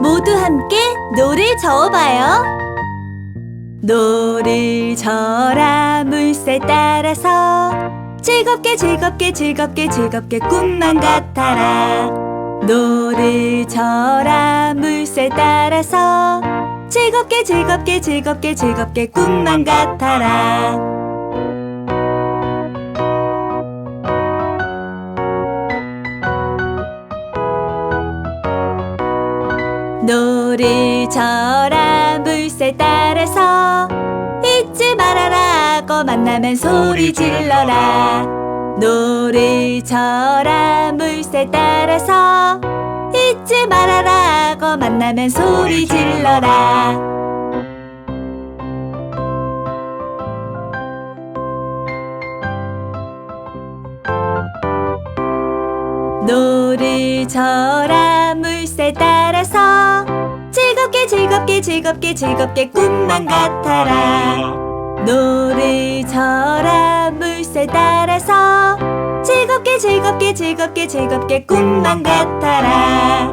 모두 함께 노를 저어봐요. 노를 저라 물새 따라서 즐겁게 즐겁게 즐겁게 즐겁게 꿈만 같아라. 노를 저라 물새 따라서 즐겁게 즐겁게 즐겁게 즐겁게 꿈만 같아라. 노를 저라. 물새 따라서 잊지 말아라 고 만나면 소리 질러라. 노를 저라. 물새 따라서 잊지 말아라 고 만나면 소리 질러라. 노를 저라. 물새 따라서 즐겁게 즐겁게 즐겁게 꿈만 같아라. 노를 저라 물새 따라서 즐겁게 즐겁게 즐겁게 즐겁게 꿈만 같아라